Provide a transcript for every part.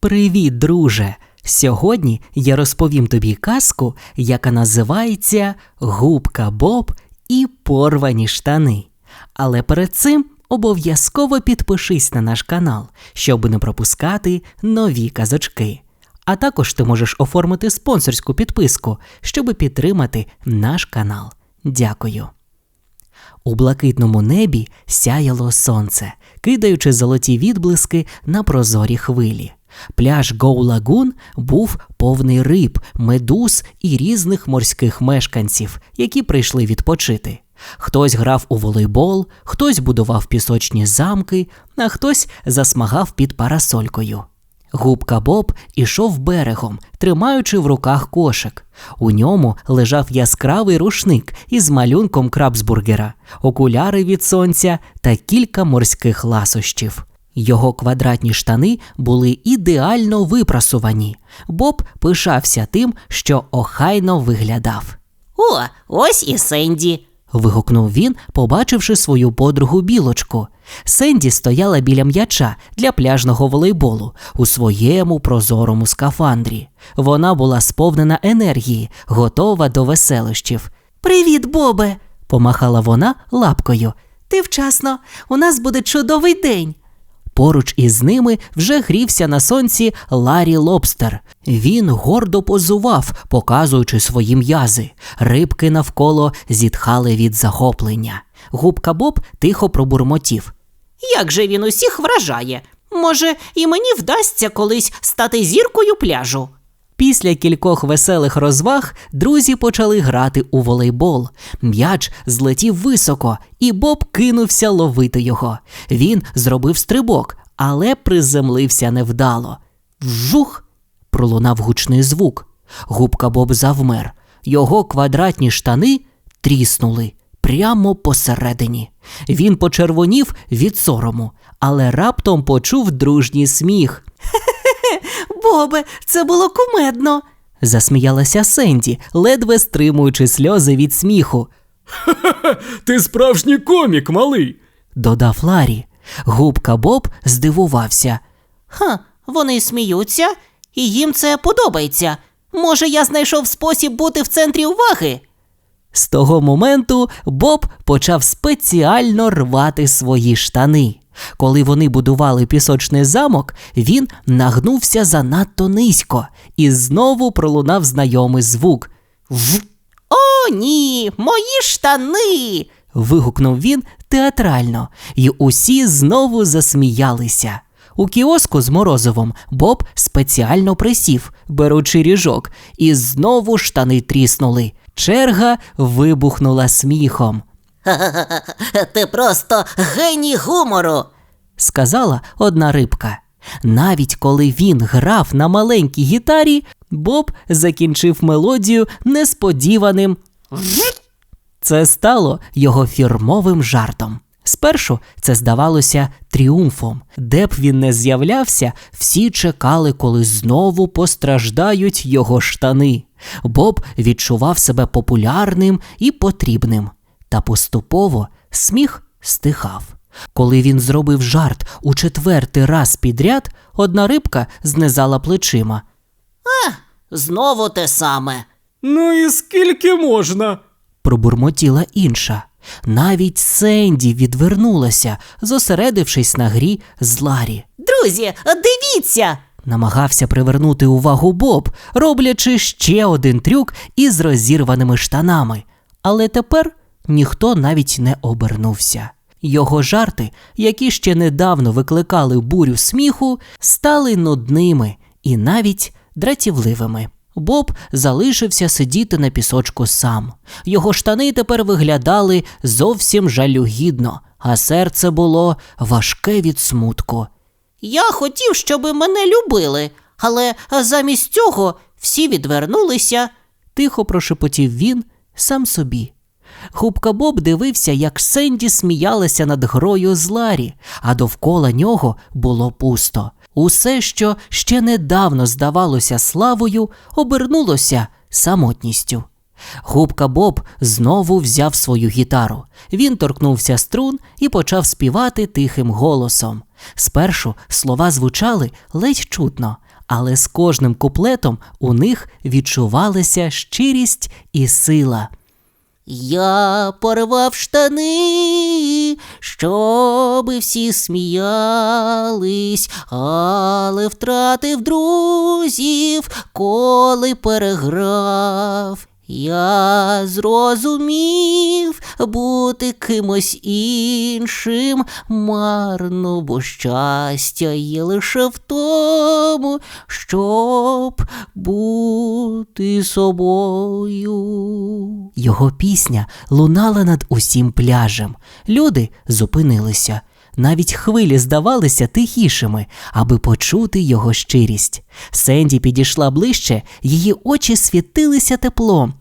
Привіт, друже! Сьогодні я розповім тобі казку, яка називається Губка Боб і порвані штани. Але перед цим обов'язково підпишись на наш канал, щоб не пропускати нові казочки. А також ти можеш оформити спонсорську підписку, щоб підтримати наш канал. Дякую. У блакитному небі сяяло сонце, кидаючи золоті відблиски на прозорі хвилі. Пляж Гоу-Лагун був повний риб, медуз і різних морських мешканців, які прийшли відпочити. Хтось грав у волейбол, хтось будував пісочні замки, а хтось засмагав під парасолькою. Губка Боб ішов берегом, тримаючи в руках кошик. У ньому лежав яскравий рушник із малюнком крабсбургера, окуляри від сонця та кілька морських ласощів. Його квадратні штани були ідеально випрасувані. Боб пишався тим, що охайно виглядав. О, ось і Сенді. Вигукнув він, побачивши свою подругу білочку. Сенді стояла біля м'яча для пляжного волейболу у своєму прозорому скафандрі. Вона була сповнена енергії, готова до веселощів. Привіт, Бобе! помахала вона лапкою. Ти вчасно, у нас буде чудовий день. Поруч із ними вже грівся на сонці Ларі Лобстер. Він гордо позував, показуючи свої м'язи. Рибки навколо зітхали від захоплення. Губка Боб тихо пробурмотів. Як же він усіх вражає? Може, і мені вдасться колись стати зіркою пляжу. Після кількох веселих розваг друзі почали грати у волейбол. М'яч злетів високо, і Боб кинувся ловити його. Він зробив стрибок, але приземлився невдало. Вжух! пролунав гучний звук. Губка Боб завмер. Його квадратні штани тріснули прямо посередині. Він почервонів від сорому, але раптом почув дружній сміх. Бобе, це було кумедно. засміялася Сенді, ледве стримуючи сльози від сміху. Ти справжній комік, малий. Додав Ларі. Губка Боб здивувався. Ха, вони сміються, і їм це подобається. Може, я знайшов спосіб бути в центрі уваги? З того моменту Боб почав спеціально рвати свої штани. Коли вони будували пісочний замок, він нагнувся занадто низько і знову пролунав знайомий звук. В. О, ні, мої штани. вигукнув він театрально, і усі знову засміялися. У кіоску з морозивом Боб спеціально присів, беручи ріжок, і знову штани тріснули. Черга вибухнула сміхом. Ха-ха-ха, ти просто геній гумору. сказала одна рибка. Навіть коли він грав на маленькій гітарі, Боб закінчив мелодію несподіваним. Це стало його фірмовим жартом. Спершу це здавалося тріумфом. Де б він не з'являвся, всі чекали, коли знову постраждають його штани. Боб відчував себе популярним і потрібним. Та поступово сміх стихав. Коли він зробив жарт у четвертий раз підряд, одна рибка знизала плечима. А, Знову те саме. Ну і скільки можна? Пробурмотіла інша. Навіть Сенді відвернулася, зосередившись на грі з Ларі. Друзі, дивіться. Намагався привернути увагу Боб, роблячи ще один трюк із розірваними штанами. Але тепер ніхто навіть не обернувся. Його жарти, які ще недавно викликали бурю сміху, стали нудними і навіть дратівливими. Боб залишився сидіти на пісочку сам. Його штани тепер виглядали зовсім жалюгідно, а серце було важке від смутку. Я хотів, щоб мене любили, але замість цього всі відвернулися. Тихо прошепотів він сам собі. Губка Боб дивився, як Сенді сміялася над грою з Ларі, а довкола нього було пусто. Усе, що ще недавно здавалося славою, обернулося самотністю. Губка Боб знову взяв свою гітару. Він торкнувся струн і почав співати тихим голосом. Спершу слова звучали ледь чутно, але з кожним куплетом у них відчувалася щирість і сила. Я порвав штани, щоби всі сміялись, але втратив друзів, коли переграв. Я зрозумів бути кимось іншим марно, бо щастя є лише в тому, щоб бути собою. Його пісня лунала над усім пляжем. Люди зупинилися. Навіть хвилі здавалися тихішими, аби почути його щирість. Сенді підійшла ближче, її очі світилися теплом.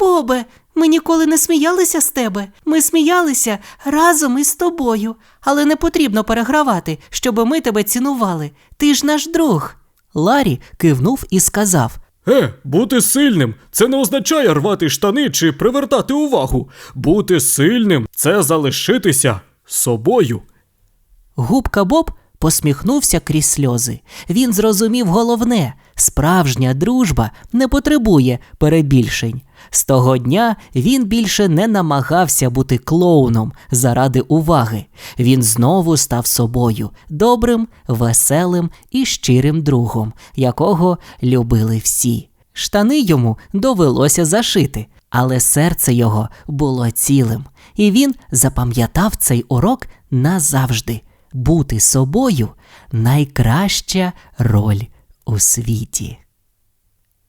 Бобе, ми ніколи не сміялися з тебе. Ми сміялися разом із тобою, але не потрібно перегравати, щоб ми тебе цінували. Ти ж наш друг. Ларі кивнув і сказав: Е, бути сильним це не означає рвати штани чи привертати увагу. Бути сильним це залишитися собою. Губка Боб посміхнувся крізь сльози. Він зрозумів головне: справжня дружба не потребує перебільшень. З того дня він більше не намагався бути клоуном заради уваги. Він знову став собою добрим, веселим і щирим другом, якого любили всі. Штани йому довелося зашити, але серце його було цілим, і він запам'ятав цей урок назавжди. Бути собою найкраща роль у світі.